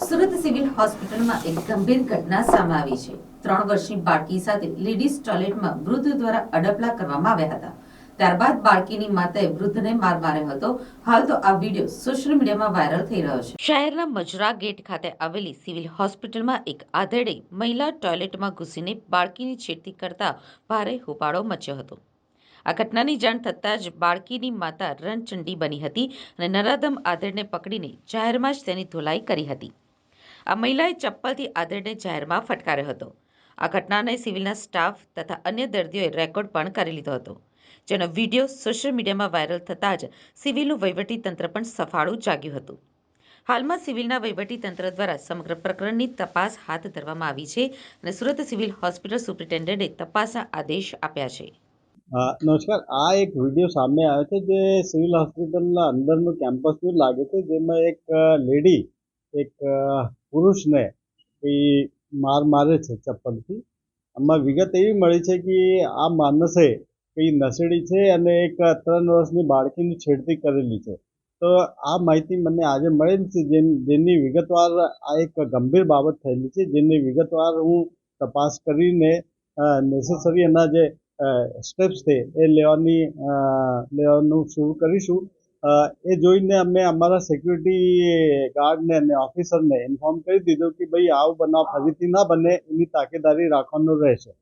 Surat civil હોસ્પિટલમાં એક ગંભીર ઘટના સામે આવી છે. ત્રણ વર્ષની બાળકી સાથે લેડીઝ ટોયલેટમાં વૃદ્ધ દ્વારા અડપલા કરવામાં આવ્યા હતા. ત્યારબાદ બાળકીની માતાએ વૃદ્ધને માર માર્યો હતો. હાલ તો આ વીડિયો સોશિયલ મીડિયામાં વાયરલ થઈ રહ્યો છે. શહેરના મજરા ગેટ ખાતે આવેલી સિવિલ હોસ્પિટલમાં એક આધેડે મહિલા ટોયલેટમાં ઘૂસીને બાળકીની છેડતી કરતા ભારે હોબાળો મચ્યો હતો. આ ઘટનાની જાણ થતાં જ બાળકીની માતા રણચંડી બની હતી અને નરાધમ આધેડને પકડીને જાહેરમાં જ તેની ધોલાઈ કરી હતી. આ મહિલાએ ચપ્પલથી આધેડને જાહેરમાં ફટકાર્યો હતો. આ ઘટનાને સિવિલના સ્ટાફ તથા અન્ય દર્દીઓએ રેકોર્ડ પણ કરી લીધો હતો, જેનો વીડિયો સોશિયલ મીડિયામાં વાયરલ થતાં જ સિવિલનું તંત્ર પણ સફાળું જાગ્યું હતું. હાલમાં સિવિલના તંત્ર દ્વારા સમગ્ર પ્રકરણની તપાસ હાથ ધરવામાં આવી છે અને સુરત સિવિલ હોસ્પિટલ સુપ્રિન્ટેન્ડન્ટે તપાસના આદેશ આપ્યા છે. નમસ્કાર. આ એક વીડિયો સામે આવ્યો છે જે સિવિલ હોસ્પિટલના અંદરનું કેમ્પસનું લાગે છે, જેમાં એક લેડી, એક પુરુષને એ માર મારે છે ચપ્પલથી. આમાં વિગત એવી મળી છે કે આ માણસે કઈ નશેડી છે અને એક ત્રણ વર્ષની બાળકીની છેડતી કરેલી છે. તો આ માહિતી મને આજે મળેલી છે જેન વિગતવાર આ એક ગંભીર બાબત થયેલી છે. જેની વિગતવાર હું તપાસ કરીને નેસેસરી એના જે સ્ટેપ્સ છે એ લેવાની લેવાનું શરૂ કરીશું. એ જોઈને અમે અમારા સિક્યુરિટી ગાર્ડને અને ઓફિસરને ઇન્ફોર્મ કરી દીધું કે ભાઈ આવું બનાવ ફરીથી ના બને, એની તાકેદારી રાખવાનું રહેશે.